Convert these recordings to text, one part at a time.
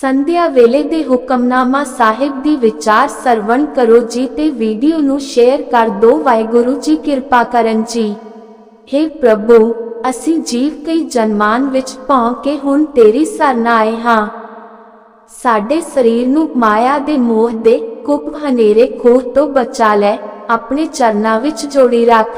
ਸੰਧਿਆ ਵੇਲੇ ਦੇ ਹੁਕਮਨਾਮਾ ਸਾਹਿਬ ਦੀ ਵਿਚਾਰ ਸਰਵਣ ਕਰੋ ਜੀ ਤੇ ਵੀਡੀਓ ਨੂੰ ਸ਼ੇਅਰ ਕਰ ਦਿਓ ਵਾਹਿਗੁਰੂ ਜੀ ਕਿਰਪਾ ਕਰਨ ਜੀ। हे ਪ੍ਰਭੂ, ਅਸੀਂ ਜੀਵ ਕਈ ਜਨਮਾਨ ਵਿੱਚ ਭੌਂ ਕੇ ਹੁਣ ਤੇਰੀ ਸ਼ਰਨ ਆਏ ਹਾਂ। ਸਾਡੇ ਸਰੀਰ ਨੂੰ ਮਾਇਆ ਦੇ ਮੋਹ ਦੇ ਕੁਪ ਹਨੇਰੇ ਖੋਹ ਤੋਂ ਬਚਾ ਲੈ, ਆਪਣੇ ਚਰਨਾਂ ਵਿੱਚ ਜੋੜੀ ਰੱਖ।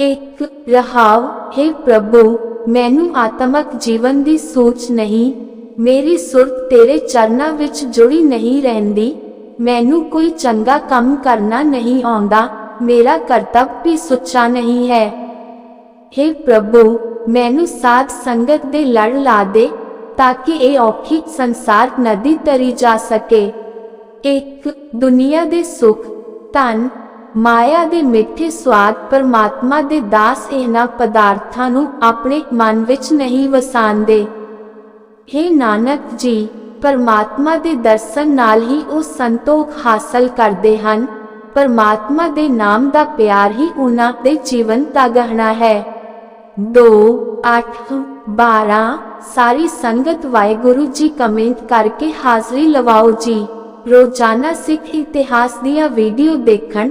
ਇੱਕ ਰਹਾਵ ਹੈ ਪ੍ਰਭੂ, ਮੈਨੂੰ ਆਤਮਕ ਜੀਵਨ ਦੀ ਸੋਚ ਨਹੀਂ ਮੇਰੀ ਸੁਰਤ ਤੇਰੇ ਚਰਨਾਂ ਵਿੱਚ ਜੁੜੀ ਨਹੀਂ ਰਹਿੰਦੀ, ਮੈਨੂੰ ਕੋਈ ਚੰਗਾ ਕੰਮ ਕਰਨਾ ਨਹੀਂ ਆਉਂਦਾ, ਮੇਰਾ ਕਰਤੱਵ ਵੀ ਸੁੱਚਾ ਨਹੀਂ ਹੈ। हे ਪ੍ਰਭੂ, ਮੈਨੂੰ ਸਾਧ ਸੰਗਤ ਦੇ ਲੜ ਲਾ ਦੇ, ਤਾਂ ਕਿ ਇਹ ਔਖੀ ਸੰਸਾਰ ਨਦੀ ਤਰੀ ਜਾ ਸਕੇ। ਇੱਕ, ਦੁਨੀਆ ਦੇ ਸੁਖ, ਧਨ, ਮਾਇਆ ਦੇ ਮਿੱਠੇ ਸਵਾਦ ਪਰਮਾਤਮਾ ਦੇ ਦਾਸ ਇਹਨਾਂ ਪਦਾਰਥਾਂ ਨੂੰ ਆਪਣੇ ਮਨ ਵਿੱਚ ਨਹੀਂ ਵਸਾਉਂਦੇ। हे ਨਾਨਕ ਜੀ, ਪਰਮਾਤਮਾ ਦੇ ਦਰਸ਼ਨ ਨਾਲ ਹੀ ਉਹ ਸੰਤੋਖ ਹਾਸਲ ਕਰਦੇ ਹਨ। ਪਰਮਾਤਮਾ ਦੇ ਨਾਮ ਦਾ ਪਿਆਰ ਹੀ ਉਹਨਾਂ ਦੇ ਜੀਵਨ ਦਾ ਗਹਿਣਾ ਹੈ। 2 8 12 ਸਾਰੀ ਸੰਗਤ ਵਾਹਿਗੁਰੂ ਜੀ ਕਮੈਂਟ ਕਰਕੇ ਹਾਜ਼ਰੀ ਲਵਾਓ ਜੀ। ਰੋਜ਼ਾਨਾ ਸਿੱਖ ਇਤਿਹਾਸ ਦੀਆਂ ਵੀਡੀਓ ਦੇਖਣ